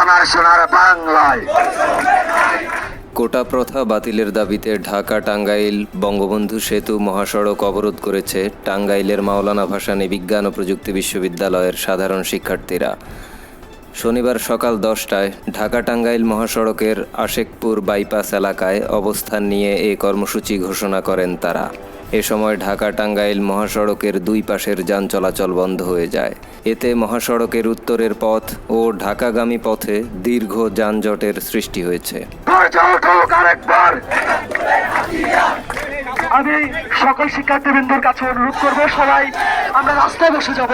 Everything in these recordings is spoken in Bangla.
আমার সোনার বাংলায়। কোটা প্রথা বাতিলের দাবিতে ঢাকা টাঙ্গাইল বঙ্গবন্ধু সেতু মহাসড়ক অবরোধ করেছে টাঙ্গাইলের মাওলানা ভাসানী বিজ্ঞান ও প্রযুক্তি বিশ্ববিদ্যালয়ের সাধারণ শিক্ষার্থীরা। শনিবার সকাল দশটায় ঢাকা টাঙ্গাইল মহাসড়কের আশেকপুর বাইপাস এলাকায় অবস্থান নিয়ে এই কর্মসূচি ঘোষণা করেন তারা। এ সময় ঢাকা টাঙ্গাইল মহাসড়কের দুই পাশের যান চলাচল বন্ধ হয়ে যায়। এতে মহাসড়কের উত্তরের পথ ও ঢাকাগামী পথে দীর্ঘ যানজটের সৃষ্টি হয়েছে। আমি সকল শিক্ষার্থীবৃন্দর কাছে অনুরোধ করব, সবাই আমরা রাস্তায় বসে যাব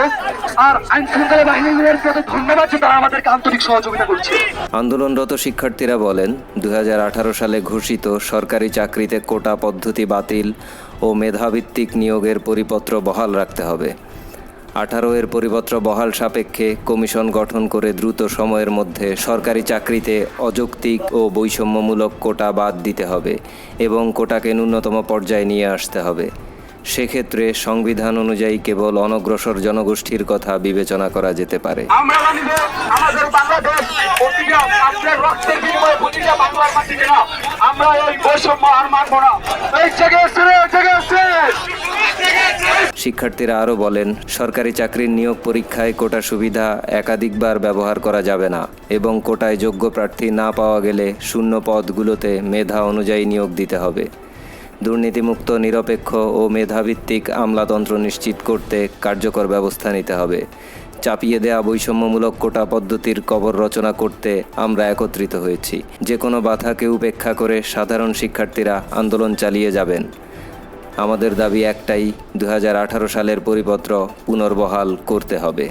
আর আইন শৃঙ্খলা বাহিনীগুলোর প্রতি ধন্যবাদ যে তারা আমাদেরকে আন্তরিক সহযোগিতা করছে। আন্দোলনরত শিক্ষার্থীরা বলেন দুই হাজার আঠারো সালে ঘোষিত সরকারি চাকরিতে কোটা পদ্ধতি বাতিল ও মেধাভিত্তিক নিয়োগের পরিপত্র বহাল রাখতে হবে। আঠারো এর পরিপত্র বহাল সাপেক্ষে কমিশন গঠন করে দ্রুত সময়ের মধ্যে সরকারি চাকরিতে অযৌক্তিক ও বৈষম্যমূলক কোটা বাদ দিতে হবে এবং কোটাকে ন্যূনতম পর্যায়ে নিয়ে আসতে হবে। সেক্ষেত্রে সংবিধান অনুযায়ী কেবল অনগ্রসর জনগোষ্ঠীর কথা বিবেচনা করা যেতে পারে। আমরা মানব আমাদের শিক্ষার্থীরা আরও বলেন, সরকারি চাকরির নিয়োগ পরীক্ষায় কোটা সুবিধা একাধিকবার ব্যবহার করা যাবে না এবং কোটায় যোগ্য প্রার্থী না পাওয়া গেলে শূন্য পদগুলোতে মেধা অনুযায়ী নিয়োগ দিতে হবে। দুর্নীতিমুক্ত, নিরপেক্ষ ও মেধাভিত্তিক আমলাতন্ত্র নিশ্চিত করতে কার্যকর ব্যবস্থা নিতে হবে। চাপিয়ে দেয়া বৈষম্যমূলক কোটা পদ্ধতির কবর রচনা করতে আমরা একত্রিত হয়েছি। যে কোনো বাধাকে উপেক্ষা করে সাধারণ শিক্ষার্থীরা আন্দোলন চালিয়ে যাবেন। আমাদের দাবি একটাই দু হাজার আঠারো সালের পরিপত্র পুনর্বহাল করতে হবে।